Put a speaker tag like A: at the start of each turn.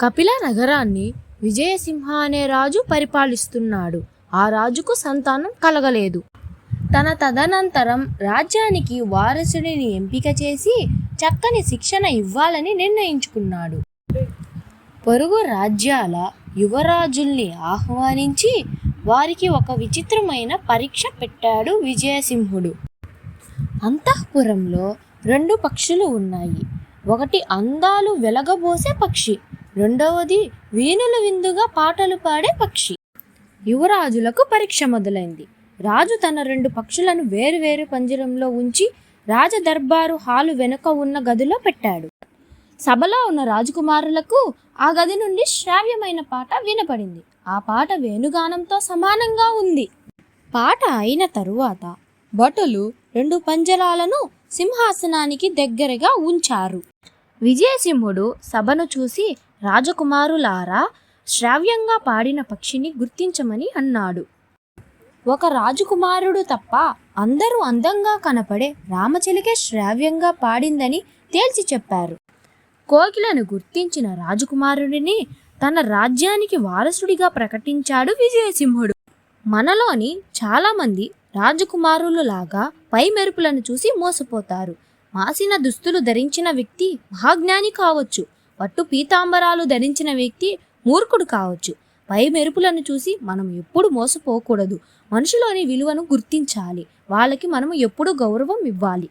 A: కపిల నగరాన్ని విజయసింహ అనే రాజు పరిపాలిస్తున్నాడు. ఆ రాజుకు సంతానం కలగలేదు. తన తదనంతరం రాజ్యానికి వారసుడిని ఎంపిక చేసి చక్కని శిక్షణ ఇవ్వాలని నిర్ణయించుకున్నాడు. పొరుగు రాజ్యాల యువరాజుల్ని ఆహ్వానించి వారికి ఒక విచిత్రమైన పరీక్ష పెట్టాడు విజయసింహుడు. అంతఃపురంలో రెండు పక్షులు ఉన్నాయి. ఒకటి అందాలు వెలగబోసే పక్షి. రెండవది వీణులు విందుగా పాటలు పాడే పక్షి. యువరాజులకు పరీక్ష మొదలైంది. రాజు తన రెండు పక్షులను వేరువేరు పంజరంలో ఉంచి రాజ దర్బారు హాలు వెనుక ఉన్న గదిలో పెట్టాడు. సభలో ఉన్న రాజకుమారులకు ఆ గది నుండి శ్రావ్యమైన పాట వినపడింది. ఆ పాట వేణుగానంతో సమానంగా ఉంది. పాట అయిన తరువాత భటులు రెండు పంజరాలను సింహాసనానికి దగ్గరగా ఉంచారు. విజయసింహుడు సభను చూసి రాజకుమారులారా శ్రావ్యంగా పాడిన పక్షిని గుర్తించమని అన్నాడు. ఒక రాజకుమారుడు తప్ప అందరూ అందంగా కనపడే రామచిలికే శ్రావ్యంగా పాడిందని తేల్చి చెప్పారు. కోకిలను గుర్తించిన రాజకుమారుడిని తన రాజ్యానికి వారసుడిగా ప్రకటించాడు విజయసింహుడు. మనలోని చాలామంది రాజకుమారులు లాగా పై మెరుపులను చూసి మోసపోతారు. మాసిన దుస్తులు ధరించిన వ్యక్తి మహాజ్ఞాని కావచ్చు. పట్టు పీతాంబరాలు ధరించిన వ్యక్తి మూర్ఖుడు కావచ్చు. పై మెరుపులను చూసి మనం ఎప్పుడు మోసపోకూడదు. మనుషులోని విలువను గుర్తించాలి. వాళ్ళకి మనం ఎప్పుడు గౌరవం ఇవ్వాలి.